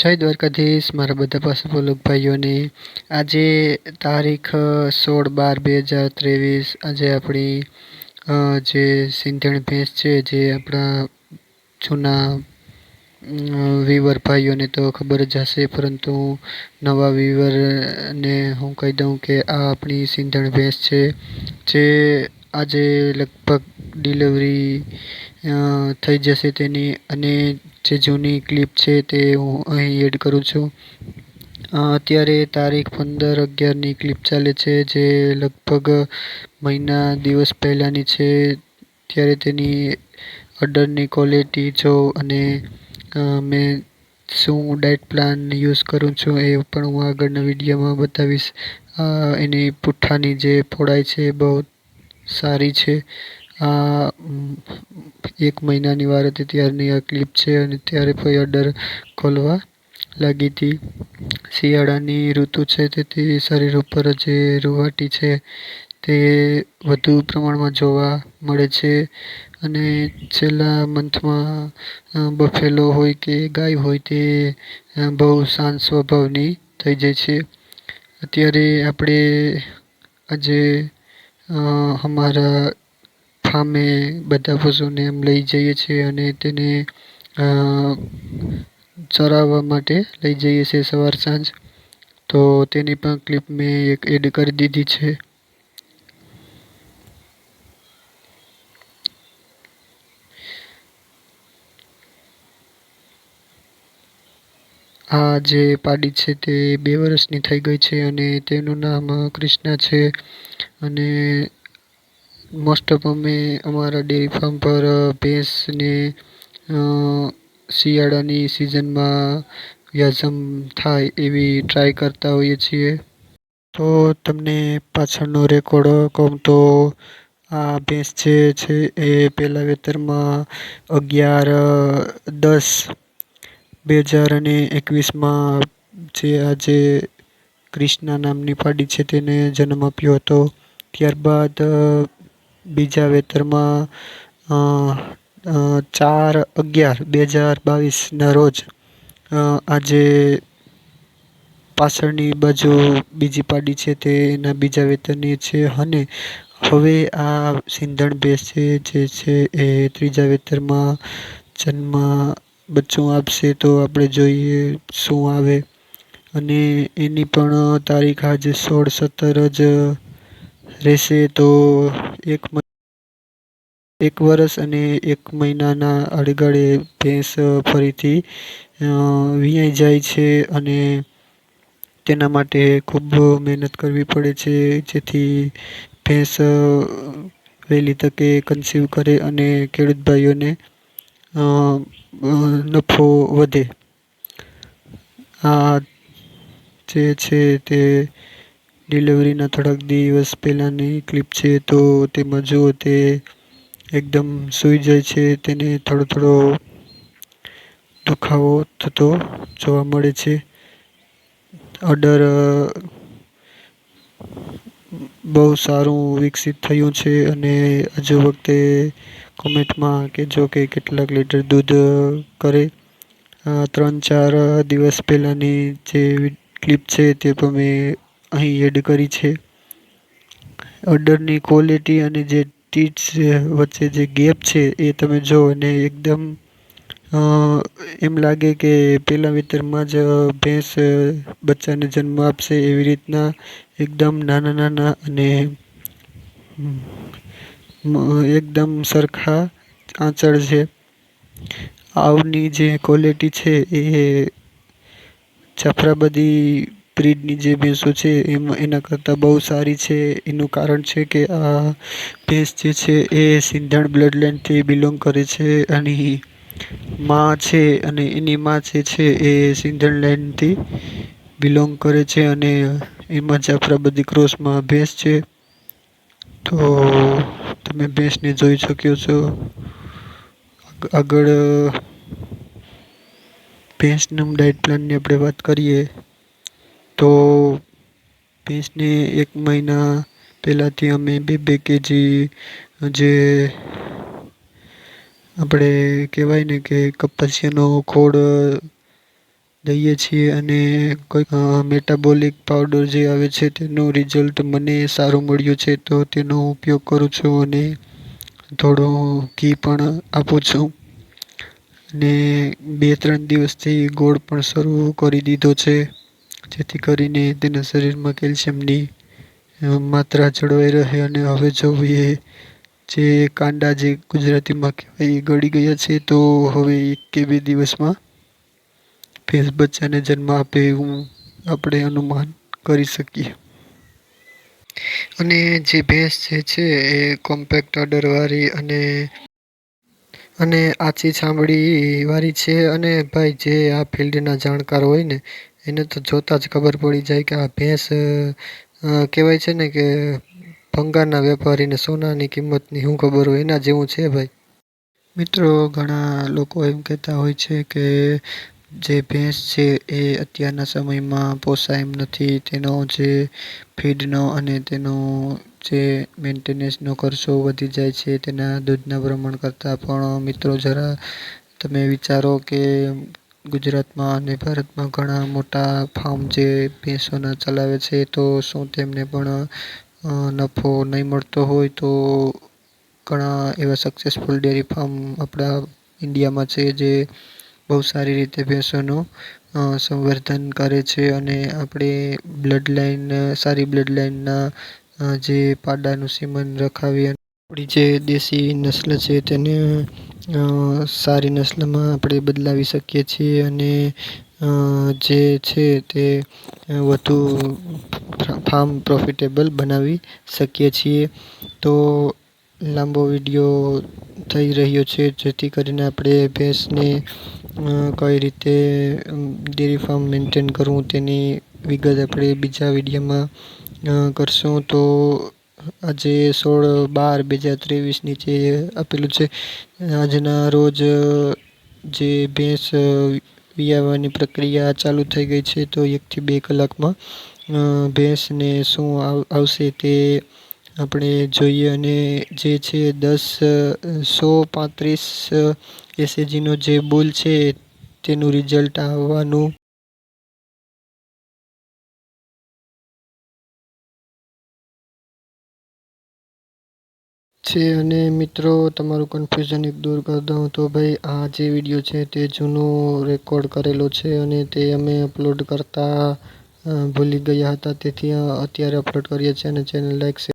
જય દ્વારકાધીશ, મારા બધા પાસપોલક ભાઈઓને. આજે તારીખ સોળ બાર બે હજાર ત્રેવીસ. આજે આપણી જે સિંધણ ભેંસ છે, જે આપણા જૂના વીવર ભાઈઓને તો ખબર જ હશે, પરંતુ નવા વીવરને હું કહી દઉં કે આ આપણી સિંધણ ભેંસ છે, જે આજે લગભગ ડિલિવરી થઈ જશે તેની અને જે જૂની ક્લિપ છે તે હું અહીં એડ કરું છું. અત્યારે તારીખ પંદર અગિયારની ક્લિપ ચાલે છે, જે લગભગ મહિના દિવસ પહેલાંની છે. ત્યારે તેની અડરની ક્વોલિટી જો અને મેં શું ડાયટ પ્લાન યુઝ કરું છું એ પણ હું આગળના વિડીયોમાં બતાવીશ. એની પુઠ્ઠાની જે પહોળાઈ છે બહુ સારી છે. આ એક મહિનાની વાર હતી ત્યારની આ ક્લિપ છે અને ત્યારે કોઈ અડર ખોલવા લાગી હતી. શિયાળાની ઋતુ છે તેથી શરીર ઉપર જે રુવાટી છે તે વધુ પ્રમાણમાં જોવા મળે છે અને છેલ્લા મંથમાં બફેલો હોય કે ગાય હોય તે બહુ શાંત સ્વભાવની થઈ જાય છે. અત્યારે આપણે આજે અમારા ફામે બધા પશુને એમ લઈ જઈએ છીએ અને તેને ચરાવવા માટે લઈ જઈએ છીએ સવાર સાંજ. તો તેની પણ ક્લિપ મેં એક એડ કરી દીધી છે. આ જે પાડી છે તે બે વર્ષની થઈ ગઈ છે અને તેનું નામ ક્રિષ્ના છે. અને મોસ્ટ ઓફ અમે અમારા ડેરી ફાર્મ પર ભેંસને શિયાળાની સિઝનમાં વ્યાજમ થાય એવી ટ્રાય કરતા હોઈએ છીએ. તો તમને પાછળનો રેકોર્ડ કહું તો આ ભેંસ જે છે એ પહેલાં વેતરમાં અગિયાર દસ બે હજાર અને એકવીસમાં જે આજે ક્રિષ્ના નામની પાડી છે તેને જન્મ આપ્યો હતો. ત્યારબાદ બીજા વેતરમાં ચાર અગિયાર, બે હજાર બાવીસના રોજ આજે પાછળની બાજુ બીજી પાડી છે તે એના બીજા વેતરની છે અને હવે આ સિંધણ ભેંસ છે જે છે એ ત્રીજા વેતરમાં જન્મ બચ્ચું આપશે તો આપણે જોઈએ શું આવે. અને એની પણ તારીખ આજે સોળ સત્તર જ રહેશે તો એક એક વર્ષ અને એક મહિનાના અડગાળે ભેંસ ફરીથી વિયાઈ જાય છે અને તેના માટે ખૂબ મહેનત કરવી પડે છે. જેથી ભેંસ વહેલી તકે કન્સીવ કરે અને ખેડૂત ભાઈઓને નફો વધે. આ જે છે તે ડિલિવરીના થોડાક દિવસ પહેલાંની ક્લિપ છે તો તેમાં જુઓ તે એકદમ સૂઈ જાય છે, તેને થોડો થોડો દુખાવો થતો જોવા મળે છે. અડર બહુ સારું વિકસિત થયું છે અને હજુ વખતે કોમેન્ટમાં કહેજો કે કેટલાક લીટર દૂધ કરે. ત્રણ, ચાર દિવસ પહેલાંની જે ક્લિપ છે તે પણ મેં અહીં એડ કરી છે. અડરની ક્વોલિટી અને જે ટીટ્સ વચ્ચે જે ગેપ છે એ તમે જુઓ અને એકદમ એમ લાગે કે પહેલાં વિતરમાં જ ભેંસ બચ્ચાને જન્મ આપશે એવી રીતના એકદમ નાના નાના અને એકદમ સરખા આંચળ છે. આવની જે ક્વોલિટી છે એ જાફરાબાદી બ્રિડની જે ભેંસો છે એમાં, એના કરતાં બહુ સારી છે. એનું કારણ છે કે આ ભેંસ જે છે એ સિંધણ બ્લડ લાઇનથી બિલોંગ કરે છે અને મા છે અને એની મા જે છે એ સિંધણ લાઇનથી બિલોંગ કરે છે અને એમાં જાફરાબાદી ક્રોસમાં ભેંસ છે. તો તમે ભેંસને જોઈ શક્યો છો? આગળ ભેંસના ડાયટ પ્લાનની આપણે વાત કરીએ, તો ભેંસને એક મહિના પહેલાંથી અમે બે બે કેજી જે આપણે કહેવાય ને કે કપાસિયાનો ખોળ દઈએ છીએ અને કોઈ મેટાબોલિક પાવડર જે આવે છે તેનું રિઝલ્ટ મને સારું મળ્યું છે, તો તેનો ઉપયોગ કરું છું અને થોડું ઘી પણ આપું છું. અને બે ત્રણ દિવસથી ગોળ પણ શરૂ કરી દીધો છે, જેથી કરીને તેના શરીરમાં કેલ્શિયમની માત્રા જળવાઈ રહે અને હવે જોઈએ જે કાંડા જે ગુજરાતીમાં કહેવાય એ ગળી ગયા છે, તો હવે એક કે બે દિવસમાં ભેંસ બચ્ચાને જન્મ આપે એવું આપણે અનુમાન કરી શકીએ. અને જે ભેંસ જે છે એ કોમ્પેક્ટ અડરવાળી અને અને આછી છાંબડીવાળી છે. અને ભાઈ, જે આ ફિલ્ડના જાણકાર હોય ને, એને તો જોતાં જ ખબર પડી જાય કે આ ભેંસ કહેવાય છે ને કે ભંગારના વેપારીને સોનાની કિંમતની શું ખબર હોય, એના જેવું છે ભાઈ. મિત્રો, ઘણા લોકો એમ કહેતા હોય છે કે જે ભેંસ છે એ અત્યારના સમયમાં પોસાય એમ નથી. તેનો જે ફીડનો અને તેનો જે મેન્ટેનન્સનો ખર્ચો વધી જાય છે તેના દૂધના પ્રમાણ કરતાં પણ મિત્રો જરા તમે વિચારો કે ગુજરાતમાં અને ભારતમાં ઘણા મોટા ફાર્મ જે ભેંસોના ચલાવે છે તો શું તેમને પણ નફો નહીં મળતો હોય તો ઘણા એવા સક્સેસફુલ ડેરી ફાર્મ આપણા ઇન્ડિયામાં છે જે બહુ સારી રીતે ભેંસોનું સંવર્ધન કરે છે અને આપણે બ્લડ લાઈન સારી બ્લડ લાઈનના જે પાડાનું સીમન રખાવી અને આપણી જે દેશી નસ્લ છે તેને સારી નસ્લમાં આપણે બદલાવી શકીએ છીએ અને જે છે તે વધુ ફાર્મ પ્રોફિટેબલ બનાવી શકીએ છીએ. તો લાંબો વીડિયો થઈ રહ્યો છે જેથી કરીને આપણે ભેંસને કઈ રીતે ડેરી ફાર્મ મેન્ટેન કરવું તેની વિગત આપણે બીજા વિડીયોમાં કરશું. તો આજે સોળ બાર બે હજાર ત્રેવીસની જે આપેલું છે, આજના રોજ જે ભેંસ વિયાવાની પ્રક્રિયા ચાલુ થઈ ગઈ છે, તો એકથી બે કલાકમાં ભેંસને શું આવશે તે આપણે જોઈએ અને જે છે દસ સો પાંત્રીસ એસએજીનો જે બુલ છે તેનું રિઝલ્ટ આવવાનું. છે અને મિત્રો, તમારું કન્ફ્યુઝન એક દૂર કરી દઉં તો ભાઈ, આ જે વીડિયો છે તે જૂનો રેકોર્ડ કરેલો છે અને તે અમે અપલોડ કરતા ભૂલી ગયા હતા. તેથી અત્યારે અપલોડ કરીએ છીએ અને ચેનલ લાઈક